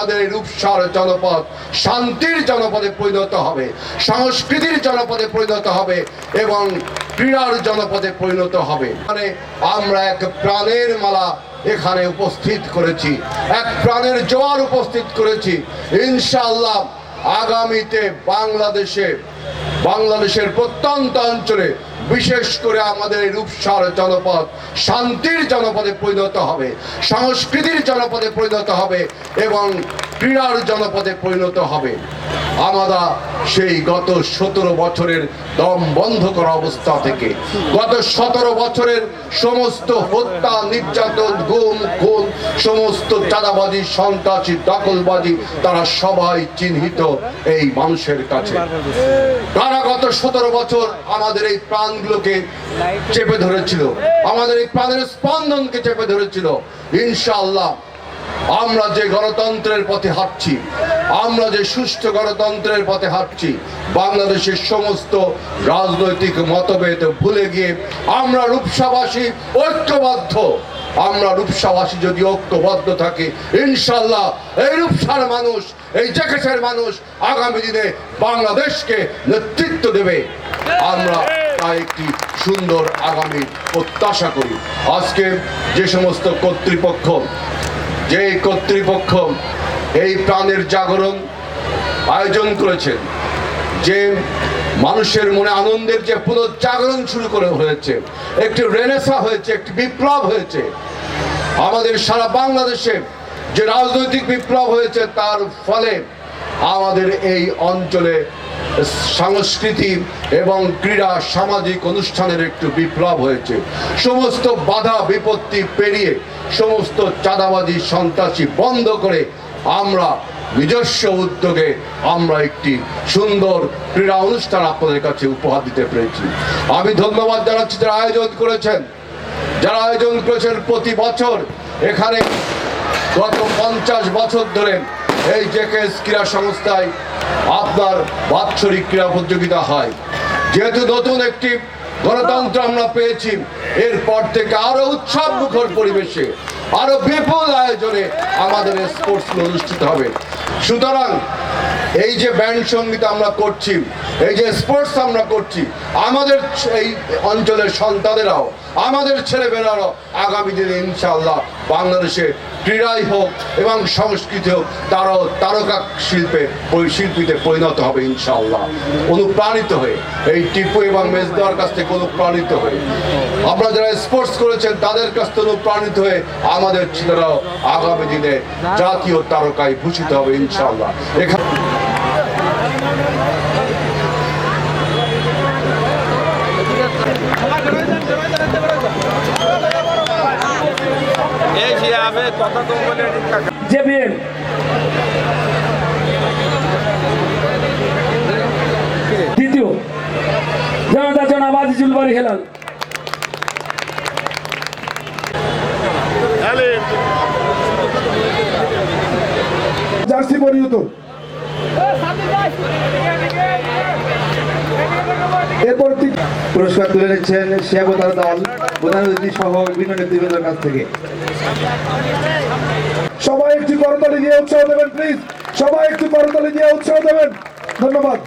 আমাদের এই রূপসার জনপদ, শান্তির জনপদে পরিণত হবে, সংস্কৃতির জনপদে পরিণত হবে এবং ক্রীড়ার জনপদে পরিণত হবে। মানে আমরা এক প্রাণের মালা এখানে উপস্থিত করেছি, এক প্রাণের জোয়ার উপস্থিত করেছি। ইনশাআল্লাহ আগামীতে বাংলাদেশে, বাংলাদেশের প্রত্যন্ত অঞ্চলে বিশেষ করে আমাদের রূপসার জনপদ, শান্তির জনপদে পরিণত হবে, সংস্কৃতির জনপদে পরিণত হবে এবং ক্রীড়ার জনপদে পরিণত হবে। আমরা সেই গত সতেরো বছরের দম বন্ধ করা অবস্থা থেকে, গত সতেরো বছরের সমস্ত হত্যা, নির্যাতন, গুম, খুন, সমস্ত চাঁদাবাজি, সন্ত্রাসী, দখলবাজি তারা সবাই চিহ্নিত এই মানুষের কাছে। তারা গত সতেরো বছর আমাদের এই প্রাণগুলোকে চেপে ধরেছিল। আমাদের এই প্রাণের স্পন্দনকে চেপে ধরেছিল। ইনশাআল্লাহ, আমরা যে গণতন্ত্রের পথে হাঁটছি, আমরা যে সুষ্ঠু গণতন্ত্রের পথে হাঁটছি, বাংলাদেশের সমস্ত রাজনৈতিক মতভেদ ভুলে গিয়ে আমরা রূপসাবাসী, ঐক্যবদ্ধ। আমরা রূপসাবাসী যদি ঐক্যবদ্ধ থাকি ইনশাল্লাহ এই রূপসার মানুষ, এই জ্যাকেটের মানুষ আগামী দিনে বাংলাদেশকে নেতৃত্ব দেবে। আমরা একটি সুন্দর আগামী প্রত্যাশা করি। আজকে যে সমস্ত কর্তৃপক্ষ যে কর্তৃপক্ষ এই প্রাণের জাগরণ আয়োজন করেছেন যে মানুষের মনে আনন্দের যে পুনর্জাগরণ শুরু করে হয়েছে, একটি রেনেসা হয়েছে, একটি বিপ্লব হয়েছে, আমাদের সারা বাংলাদেশে যে রাজনৈতিক বিপ্লব হয়েছে, তার ফলে আমাদের এই অঞ্চলে সংস্কৃতি এবং ক্রীড়া সামাজিক অনুষ্ঠানের একটু বিপ্লব হয়েছে। সমস্ত বাধা বিপত্তি পেরিয়ে সমস্ত চাঁদাবাজি সন্ত্রাসী বন্ধ করে আমরা নিজস্ব উদ্যোগে আমরা একটি সুন্দর ক্রীড়া অনুষ্ঠান আপনাদের কাছে উপহার দিতে পেরেছি। আমি ধন্যবাদ জানাচ্ছি যারা আয়োজন করেছেন। যারা আয়োজন করেছেন প্রতি বছর এখানে গত পঞ্চাশ বছর ধরে এই জেকেএস ক্রীড়া সংস্থায় আপনার বাৎসরিক ক্রীড়া প্রতিযোগিতা হয়। যেহেতু নতুন একটি গণতন্ত্র আমরা পেয়েছি, এরপর থেকে আরও উৎসব মুখর পরিবেশে, আরও বিপুল আয়োজনে আমাদের স্পোর্টস অনুষ্ঠিত হবে। সুতরাং এই যে ব্যান্ড সংগীত আমরা করছি, এই যে স্পোর্টস আমরা করছি, আমাদের এই অঞ্চলের সন্তানেরাও, আমাদের ছেলেমেয়েরাও আগামী দিনে ইনশাআল্লাহ বাংলাদেশে ক্রীড়াই হোক এবং সংস্কৃতি হোক, তারাও তারকা শিল্পে শিল্পীতে পরিণত হবে ইনশাআল্লাহ। অনুপ্রাণিত হয়ে, এই টিপু এবং মেজদার কাছ থেকে অনুপ্রাণিত হয়ে। আমরা যারা স্পোর্টস করেছেন, তাদের কাছ থেকে অনুপ্রাণিত হয়ে আমাদের ছেলেরাও আগামী দিনে জাতীয় তারকায় ভূষিত হবে ইনশাআল্লাহ। এখানে জনতা জনাব আজিজুল বাড়ি হেলাল জার্সি পরিণত এরপর পুরস্কার তুলে নিচ্ছেন শিয়াবতার দল প্রধান অতিথি সহ বিভিন্ন নেতৃবৃন্দের কাছ থেকে। সবাই একটি করতালি দিয়ে উৎসাহ দেবেন প্লিজ সবাই একটি করতালি দিয়ে উৎসাহ দেবেন। ধন্যবাদ।